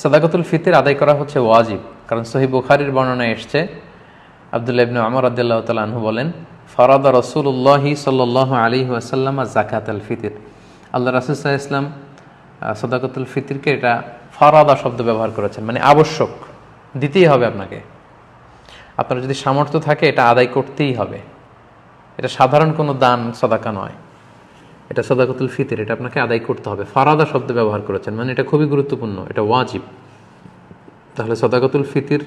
সাদাকাতুল ফিতির আদায় করা হচ্ছে ওয়াজিব। কারণ সহি বুখারির বর্ণনায় এসছে, আবদুল্লাহ ইবনে আমর আদিল্লাহ তালু বলেন, ফরাদা রসুল্লাহি সাল্লাহ আলী ওয়াসাল্লাম জাকাত আল ফিতির। আল্লাহ রাসুল্লাহ ইসলাম সদাকতুল ফিতিরকে এটা ফরাদা শব্দ ব্যবহার করেছেন মানে আবশ্যক, দিতেই হবে আপনাকে। আপনার যদি সামর্থ্য থাকে, এটা আদায় করতেই হবে। এটা সাধারণ কোনো দান, সদাকা নয়। এটা সদাকতুল ফিতির, এটা আপনাকে আদায় করতে হবে। ফারাদা শব্দ ব্যবহার করেছেন মানে এটা খুবই গুরুত্বপূর্ণ, এটা ওয়াজিব। তাহলে সদাকতুল ফিতির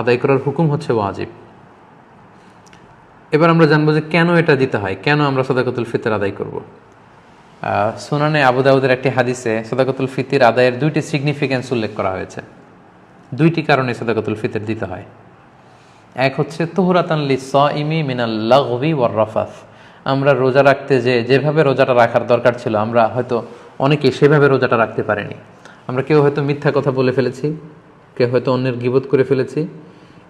আদায় করার হুকুম হচ্ছে ওয়াজিব। এবার আমরা জানব যে কেন এটা দিতে হয়, কেন আমরা সদাকতুল ফিতর আদায় করব। সুনানে আবু দাউদের একটি হাদিসে সদাকতুল ফিতির আদায়ের দুইটি সিগনিফিক্যান্স উল্লেখ করা হয়েছে। দুইটি কারণে সদাকতুল ফিতর দিতে হয়। এক হচ্ছে তুহরাতান লি ইমি মিনাল লাগবি ওয়ার রফাফ আমরা রোজা রাখতে যে, যেভাবে রোজাটা রাখার দরকার ছিল, আমরা হয়তো অনেকে সেভাবে রোজাটা রাখতে পারিনি। আমরা কেউ হয়তো মিথ্যা কথা বলে ফেলেছি, কেউ হয়তো অন্যের গিবত করে ফেলেছি।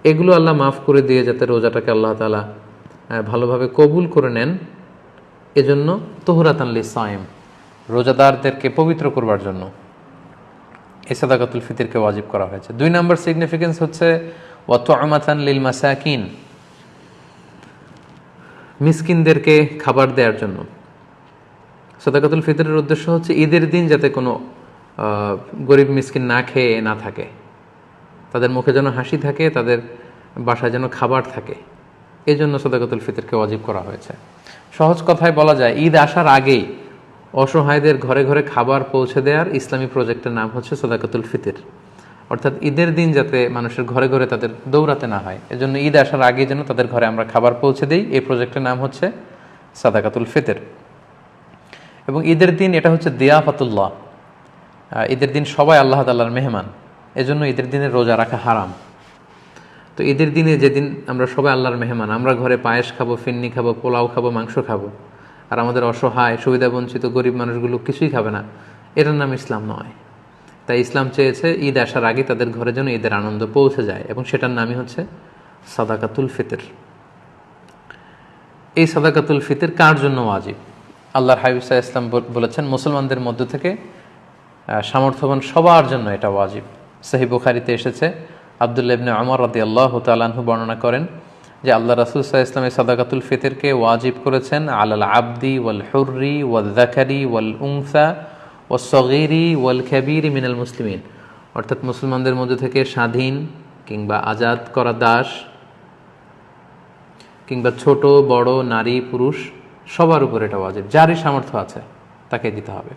এগুলো আল্লাহ মাফ করে দিয়ে যাতে রোজাটাকে আল্লাহ তালা ভালোভাবে কবুল করে নেন। এজন্য তোহরাতান লি সাইম রোজাদারদেরকে পবিত্র করবার জন্য। এই সাদাকাতুল ফিতিরকে ওয়াজিব করা হয়েছে। দুই নম্বর সিগনিফিকেন্স হচ্ছে ওয়াতান লিল মাসাকিন মিসকিনদেরকে খাবার দেওয়ার জন্য। সাদাকাতুল ফিতরের উদ্দেশ্য হচ্ছে ঈদের দিন যাতে কোনো গরিব মিসকিন না খেয়ে না থাকে। তাদের মুখে যেন হাসি থাকে, তাদের বাসায় যেন খাবার থাকে। এই জন্য সদাকতুল ফিতরকে অজীব করা হয়েছে। সহজ কথায় বলা যায়, ঈদ আসার আগেই অসহায়দের ঘরে ঘরে খাবার পৌঁছে দেওয়ার ইসলামী প্রজেক্টের নাম হচ্ছে সদাকতুল ফিতর। অর্থাৎ ঈদের দিন যাতে মানুষের ঘরে ঘরে তাদের দৌড়াতে না হয়। এজন্য ঈদ আসার আগে যেন তাদের ঘরে আমরা খাবার পৌঁছে দিই। এই প্রজেক্টের নাম হচ্ছে সাদাকাতুল ফিতর। এবং ঈদের দিন এটা হচ্ছে দিয়াফাতুল্লাহ। আহ, ঈদের দিন সবাই আল্লাহ তাল্লাহর মেহমান। এজন্য ঈদের দিনে রোজা রাখা হারাম। তো ঈদের দিনে যেদিন আমরা সবাই আল্লাহর মেহমান আমরা ঘরে পায়েস খাব ফিন্নি খাব পোলাও খাব মাংস খাব। আর আমাদের অসহায় সুবিধা বঞ্চিত গরিব মানুষগুলো কিছুই খাবে না। এটার নাম ইসলাম নয়। তাই ইসলাম চেয়েছে ঈদ আসার আগে তাদের ঘরে যেন ঈদের আনন্দ পৌঁছে যায় এবং সেটার নামই হচ্ছে সাদাকাতুল ফিতর। এই সাদাকাতুল ফিতর কার জন্য ওয়াজিব? আল্লাহর হাবিবসা ইসলাম বলেছেন, মুসলমানদের মধ্য থেকে সামর্থ্যবান সবার জন্য এটা ওয়াজিব। সহি বুখারিতে এসেছে আবদুল্লা ইবনে আমর রাদি আল্লাহ তালাহু বর্ণনা করেন যে, আল্লাহ রাসুল সাহা ইসলাম এই সাদাকাতুল ফিতরকে ওয়াজিব করেছেন আলাল আবদি ওয়াল হুর্রি ওয়াল জাকারি ওয়াল উংসা ও সগিরি ওয়াল খাবিরি মিনাল মুসলিমিন। অর্থাৎ মুসলমানদের মধ্যে থেকে স্বাধীন কিংবা আজাদ করা দাস কিংবা ছোট, বড়, নারী, পুরুষ, সবার উপর এটা ওয়াজিব। যারই সামর্থ্য আছে তাকে দিতে হবে।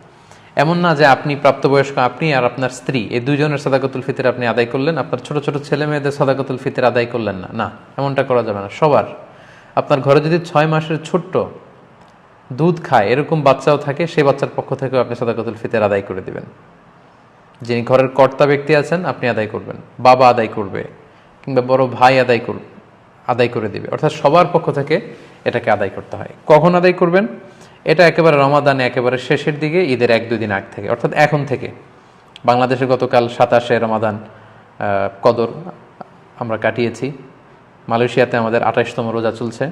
এমন না যে আপনি প্রাপ্তবয়স্ক আপনি আর আপনার স্ত্রী এই দুজনের সাদাকতুল ফিতর আপনি আদায় করলেন, আপনার ছোট ছোট ছেলে মেয়েদের সাদাকতুল ফিতর আদায় করলেন না। না, এমনটা করা যাবে না। সবার। আপনার ঘরে যদি ছয় মাসের ছোট্ট দুধ খায়, এরকম বাচ্চাও থাকে, সেই বাচ্চার পক্ষ থেকেও আপনি সাদাকতুল ফিতর আদায় করে দিবেন। যিনি ঘরের কর্তা ব্যক্তি আছেন, আপনি আদায় করবেন। বাবা আদায় করবে, কিংবা বড় ভাই আদায় করবে আদায় করে দিবে। অর্থাৎ সবার পক্ষ থেকে এটাকে আদায় করতে হয়। কখন আদায় করবেন? এটা একেবারে রমাদানে, একেবারে শেষের দিকে, ঈদের এক, দুই দিন আগ থেকে। অর্থাৎ এখন থেকে। বাংলাদেশে গতকাল সাতাশে রমাদান কদর আমরা কাটিয়েছি। মালয়েশিয়াতে আমাদের আঠাশতম রোজা চলছে।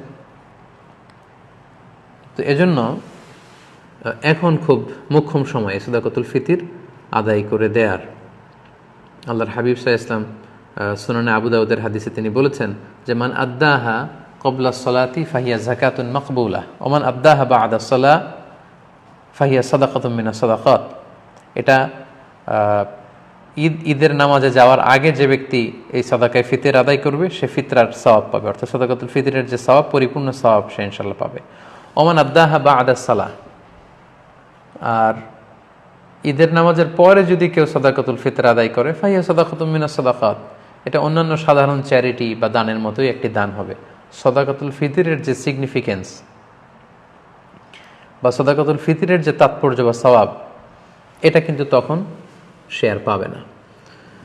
তো এজন্য এখন খুব মুখ্যম সময় সদাকতুল ফিতির আদায় করে দেয়ার। আল্লাহর হাবিব সাহা ইসলাম সুনানে আবু দাউদের হাদিসে তিনি বলেছেন যে, মান আদাহা কবলা সলাতি ফাহিয়া জাকাতুন মকবুলা ওমান আদাহা বা আদা সলা ফাহিয়া সদাকতুম মিনা সদাকত। এটা ঈদ, ঈদের নামাজে যাওয়ার আগে যে ব্যক্তি এই সদাকায় ফিতের আদায় করবে, সে ফিতরার সওয়াব পাবে। অর্থাৎ সদাকতুল ফিতরের যে সওয়াব, পরিপূর্ণ সওয়াব সে ইনশাল্লাহ পাবে। ওমান আদাহা বা আদা সালাহ। আর ঈদের নামাজের পরে যদি কেউ সদাকতুল ফিতর আদায় করে ফাইয়া সদাকতুল মিনা সদাকাত। এটা অন্যান্য সাধারণ চ্যারিটি বা দানের মতোই একটি দান হবে। সদাকতুল ফিতরের যে সিগনিফিকেন্স বা সদাকতুল ফিতরের যে তাৎপর্য বা সওয়াব, এটা কিন্তু তখন আর পাবে না।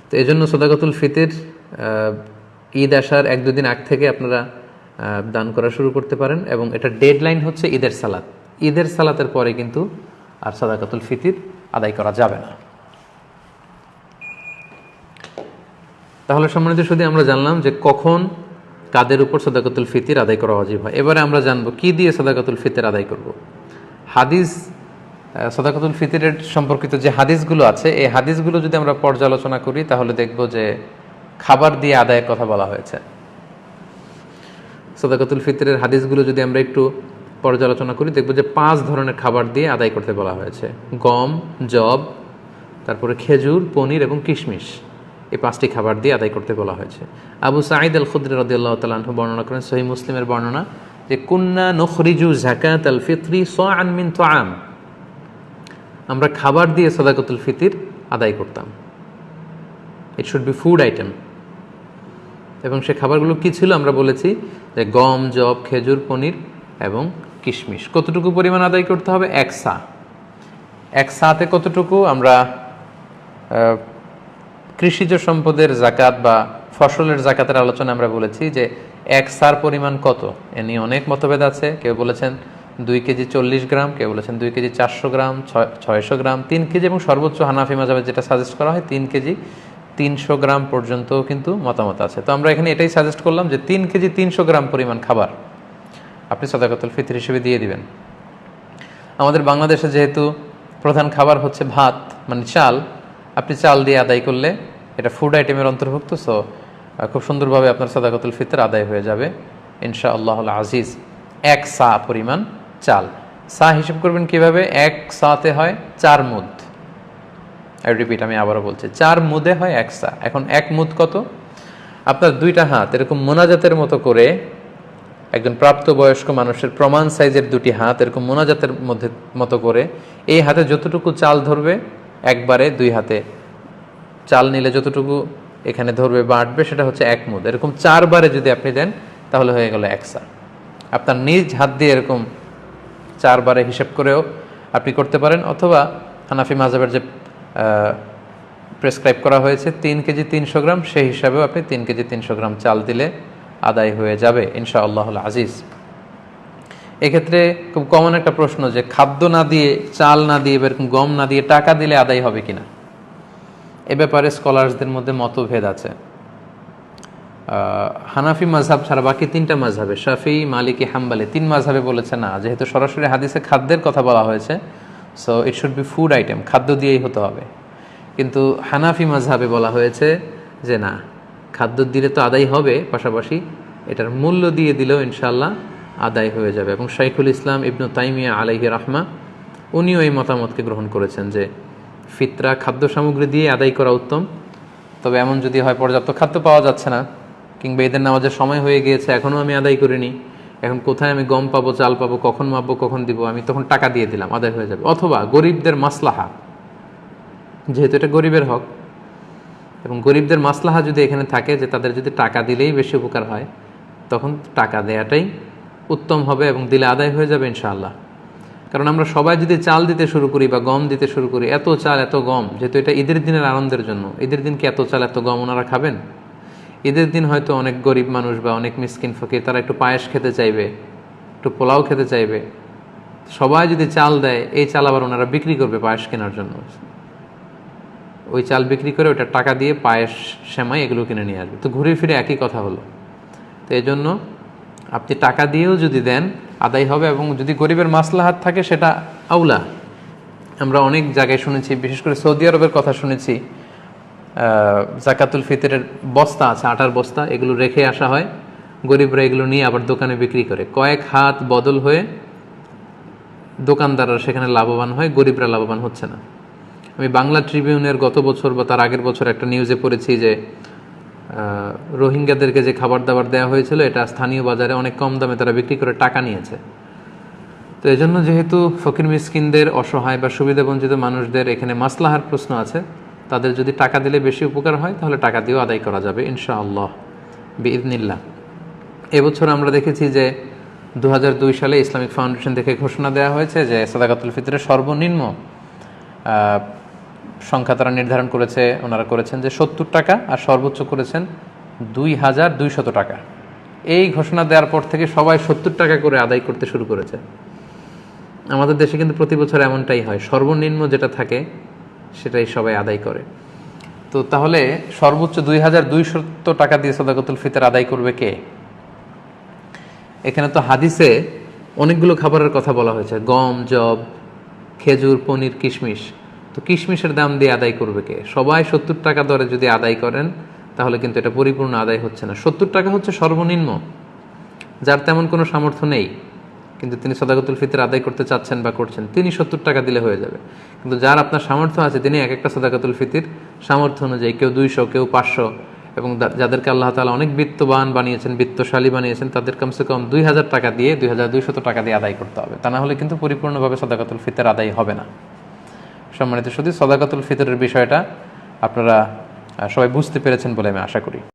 তো এই জন্য সদাকতুল ফিতির ঈদ আসার এক দুদিন আগ থেকে আপনারা দান করা শুরু করতে পারেন এবং এটা ডেডলাইন হচ্ছে ঈদের সালাত। ঈদের সালাতের পরে কিন্তু আর সদাকতুল ফিতির আদায় করা যাবে না। তাহলে সম্মানিত শুধু আমরা জানলাম যে কখন কাদের উপর সদাকতুল ফিতির আদায় করা অজীব হয়। এবারে আমরা জানব কি দিয়ে সদাকতুল ফিতির আদায় করব। হাদিস সদাকতুল ফিতরের সম্পর্কিত যে হাদিসগুলো আছে, এই হাদিসগুলো যদি আমরা পর্যালোচনা করি, তাহলে দেখব যে খাবার দিয়ে আদায়ের কথা বলা হয়েছে। সদাকতুল ফিতরের হাদিসগুলো যদি আমরা একটু পর্যালোচনা করি, দেখব যে পাঁচ ধরনের খাবার দিয়ে আদায় করতে বলা হয়েছে। গম, জব, তারপরে খেজুর, পনির এবং কিশমিশ। এই পাঁচটি খাবার দিয়ে আদায় করতে বলা হয়েছে। আবু সাঈদ আল খুদ্র রদিয়াল্লাহ তালাহ বর্ণনা করেন সহি মুসলিমের বর্ণনা যে, কুন্না নখরিজু জাকাত আল ফিতরি স আনমিন তো আম আমরা খাবার দিয়ে সদাকতুল ফিতির আদায় করতাম। It should be food item এবং সে খাবারগুলো কি ছিল আমরা বলেছি? যে গম জব খেজুর, পনির এবং কিশমিশ। কতটুকু পরিমাণ আদায় করতে হবে? এক সা। এক সাতে কতটুকু? আমরা কৃষিজ সম্পদের জাকাত বা ফসলের জাকাতের আলোচনা আমরা বলেছি যে এক সার পরিমাণ কত? এ নিয়ে অনেক মতভেদ আছে। কেউ বলেছেন দুই কেজি চল্লিশ গ্রাম, কেউ বলেছেন দুই কেজি চারশো গ্রাম, ছয়, ছয়শো গ্রাম, তিন কেজি এবং সর্বোচ্চ হানাফি মাজাবে যেটা সাজেস্ট করা হয়, তিন কেজি তিনশো গ্রাম পর্যন্ত কিন্তু মতামত আছে। তো আমরা এখানে এটাই সাজেস্ট করলাম যে তিন কেজি তিনশো গ্রাম পরিমাণ খাবার আপনি সদাকতুল ফিতর হিসেবে দিয়ে দিবেন। আমাদের বাংলাদেশে যেহেতু প্রধান খাবার হচ্ছে ভাত মানে চাল, আপনি চাল দিয়ে আদায় করলে এটা ফুড আইটেমের অন্তর্ভুক্ত সো খুব সুন্দরভাবে আপনার সদাকতুল ফিতর আদায় হয়ে যাবে। ইনশা আল্লাহ আজিজ, এক সা পরিমাণ চাল। সা হিসেব করবেন কীভাবে? এক সাতে হয় চার মুদ। আই রিপিট আমি আবারও বলছি, চার মুদে হয় এক সা এখন এক মুদ কত? আপনার দুইটা হাত, এরকম মোনাজাতের মতো করে একজন প্রাপ্তবয়স্ক মানুষের প্রমাণ সাইজের দুটি হাত, এরকম মোনাজাতের মধ্যে মতো করে এই হাতে যতটুকু চাল ধরবে, একবারে দুই হাতে চাল নিলে যতটুকু এখানে ধরবে বাঁটবে সেটা হচ্ছে এক মুদ। এরকম চারবারে যদি আপনি দেন, তাহলে হয়ে গেল একসা। আপনার নিজ হাত দিয়ে এরকম চারবারে হিসেব করেও আপনি করতে পারেন, অথবা হানাফি মাজাবের যে প্রেসক্রাইব করা হয়েছে তিন কেজি তিনশো গ্রাম, সেই হিসাবেও আপনি তিন কেজি তিনশো গ্রাম চাল দিলে আদায় হয়ে যাবে ইনশা আল্লাহ আজিজ। এক্ষেত্রে খুব কমন একটা প্রশ্ন যে, খাদ্য না দিয়ে, চাল না দিয়ে এরকম গম না দিয়ে টাকা দিলে আদায় হবে কিনা? এ ব্যাপারে স্কলার্সদের মধ্যে মতভেদ আছে। হানাফি মাঝহাব ছাড়া বাকি তিনটা মাঝহাবে শাফি, মালিকি, হাম্বালি তিন মাঝহাবে বলেছে না, যেহেতু সরাসরি হাদিসে খাদ্যের কথা বলা হয়েছে so it should be food item খাদ্য দিয়েই হতে হবে। কিন্তু হানাফি মাঝহাবে বলা হয়েছে যে না, খাদ্য দিলে তো আদায় হবে, পাশাপাশি এটার মূল্য দিয়ে দিলেও ইনশাল্লাহ আদায় হয়ে যাবে। এবং শাইখুল ইসলাম ইবনু তাইমিয়া আলাইহি রাহমা, উনিও এই মতামতকে গ্রহণ করেছেন যে, ফিতরা খাদ্য সামগ্রী দিয়ে আদায় করা উত্তম। তবে এমন যদি হয়, পর্যাপ্ত খাদ্য পাওয়া যাচ্ছে না, কিংবা এদের নামাজের সময় হয়ে গিয়েছে, এখনও আমি আদায় করিনি। এখন কোথায় আমি গম পাবো, চাল পাবো, কখন মাপবো, কখন দিব, আমি তখন টাকা দিয়ে দিলাম, আদায় হয়ে যাবে। অথবা গরিবদের মাসলাহা, যেহেতু এটা গরিবের হক, এবং গরিবদের মাসলাহা যদি এখানে থাকে যে তাদের যদি টাকা দিলেই বেশি উপকার হয়, তখন টাকা দেয়াটাই উত্তম হবে এবং দিলে আদায় হয়ে যাবে ইনশাআল্লাহ। কারণ আমরা সবাই যদি চাল দিতে শুরু করি বা গম দিতে শুরু করি, এত চাল, এত গম, যেহেতু এটা ঈদের দিনের আনন্দের জন্য, ঈদের দিন কি এত চাল, এত গম ওনারা খাবেন? ঈদের দিন হয়তো অনেক গরিব মানুষ বা অনেক মিসকিন ফকির, তারা একটু পায়েস খেতে চাইবে, একটু পোলাও খেতে চাইবে। সবাই যদি চাল দেয়, এই চাল আবার ওনারা বিক্রি করবে পায়েস কেনার জন্য। ওই চাল বিক্রি করে ওটা টাকা দিয়ে পায়েস সেমাই এগুলো কিনে নিয়ে আসবে। তো ঘুরে ফিরে একই কথা হলো। তো এই জন্য আপনি টাকা দিয়েও যদি দেন, আদায় হবে এবং যদি গরিবের মাসলাহাত থাকে সেটা আউলা। আমরা অনেক জায়গায় শুনেছি, বিশেষ করে সৌদি আরবের কথা শুনেছি। জাকাতুল ফিতরের বস্তা আছে আটার বস্তা, এগুলো রেখে আসা হয়। গরিবরা এগুলো নিয়ে আবার দোকানে বিক্রি করে। কয়েক হাত বদল হয়ে দোকানদাররা সেখানে লাভবান হয়, গরিবরা লাভবান হচ্ছে না। আমি বাংলা ট্রিবিউনের গত বছর বা তার আগের বছর একটা নিউজে পড়েছি যে রোহিঙ্গাদেরকে যে খাবার দাবার দেওয়া হয়েছিল, এটা স্থানীয় বাজারে অনেক কম দামে তারা বিক্রি করে টাকা নিয়েছে। তো এই জন্য যেহেতু ফকির মিসকিনদের অসহায় বা সুবিধাবঞ্চিত মানুষদের এখানে মাসলাহার প্রশ্ন আছে তাদের যদি টাকা দিলে বেশি উপকার হয়, তাহলে টাকা দিয়েও আদায় করা যাবে ইনশা আল্লাহ বিইদনিল্লাহ। এবছর আমরা দেখেছি যে দু হাজার দুই সালে ইসলামিক ফাউন্ডেশন থেকে ঘোষণা দেওয়া হয়েছে যে সাদাকাতুল ফিতরের সর্বনিম্ন সংখ্যা তারা নির্ধারণ করেছে, ওনারা করেছেন যে সত্তর টাকা আর সর্বোচ্চ করেছেন দুই হাজার দুইশত টাকা। এই ঘোষণা দেওয়ার পর থেকে সবাই সত্তর টাকা করে আদায় করতে শুরু করেছে। আমাদের দেশে কিন্তু প্রতি বছর এমনটাই হয়, সর্বনিম্ন যেটা থাকে সেটাই সবাই আদায় করে। তো তাহলে সর্বোচ্চ দুই হাজার দুইশত টাকা দিয়ে সদাকতুল ফিতর আদায় করবে কে? এখানে তো হাদিসে অনেকগুলো খাবারের কথা বলা হয়েছে। গম, জব, খেজুর, পনির, কিশমিশ। তো কিশমিশের দাম দিয়ে আদায় করবে কে? সবাই সত্তর টাকা দরে যদি আদায় করেন, তাহলে কিন্তু এটা পরিপূর্ণ আদায় হচ্ছে না। সত্তর টাকা হচ্ছে সর্বনিম্ন। যার তেমন কোনো সামর্থ্য নেই। কিন্তু তিনি সদাকতুল ফিতর আদায় করতে চাচ্ছেন বা করছেন, তিনি সত্তর টাকা দিলে হয়ে যাবে। কিন্তু যার আপনার সামর্থ্য আছে, তিনি এক একটা সদাকাতুল ফিতির সামর্থ্য অনুযায়ী কেউ দুইশো, কেউ পাঁচশো এবং যাদেরকে আল্লাহ তালা অনেক বিত্তবান বানিয়েছেন, বিত্তশালী বানিয়েছেন, তাদের কমসে কম দুই হাজার টাকা দিয়ে দুই হাজার দুইশত টাকা দিয়ে আদায় করতে হবে। তা না হলে কিন্তু পরিপূর্ণভাবে সদাকাতুল ফিতর আদায় হবে না। সম্মানিত শুধু সদাকাতুল ফিতরের বিষয়টা আপনারা সবাই বুঝতে পেরেছেন বলে আমি আশা করি।